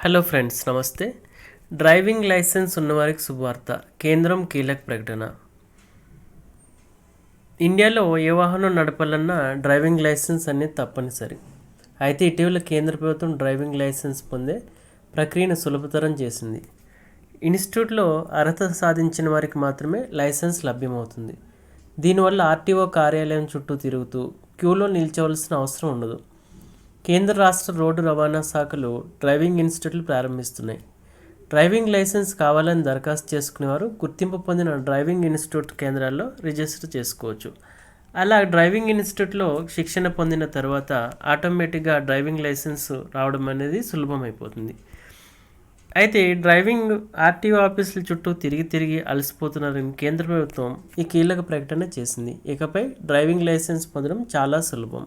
Hello friends నమస్తే. Driving licence ఉన్నవారికి శుభవార్త. కేంద్రం కీలక ప్రకటన. ఇండియాలో ఏ వాహనం నడపాలన్నా డ్రైవింగ్ లైసెన్స్ అనేది తప్పనిసరి. అయితే ఇటీవల కేంద్ర ప్రభుత్వం డ్రైవింగ్ లైసెన్స్ పొందే ప్రక్రియను సులభతరం చేసింది. ఇన్స్టిట్యూట్లో అర్హత సాధించిన వారికి మాత్రమే లైసెన్స్ లభ్యమవుతుంది. దీనివల్ల ఆర్టీఓ కార్యాలయం చుట్టూ తిరుగుతూ క్యూలో నిల్చోవలసిన అవసరం ఉండదు. కేంద్ర రాష్ట్ర రోడ్డు రవాణా శాఖలు డ్రైవింగ్ ఇన్స్టిట్యూట్లు ప్రారంభిస్తున్నాయి. డ్రైవింగ్ లైసెన్స్ కావాలని దరఖాస్తు చేసుకునేవారు గుర్తింపు పొందిన డ్రైవింగ్ ఇన్స్టిట్యూట్ కేంద్రాల్లో రిజిస్టర్ చేసుకోవచ్చు. అలా డ్రైవింగ్ ఇన్స్టిట్యూట్లో శిక్షణ పొందిన తర్వాత ఆటోమేటిక్గా డ్రైవింగ్ లైసెన్స్ రావడం అనేది సులభమైపోతుంది. అయితే డ్రైవింగ్ ఆర్టీఓ ఆఫీసుల చుట్టూ తిరిగి తిరిగి అలసిపోతున్నారని కేంద్ర ప్రభుత్వం ఈ కీలక ప్రకటన చేసింది. ఇకపై డ్రైవింగ్ లైసెన్స్ పొందడం చాలా సులభం.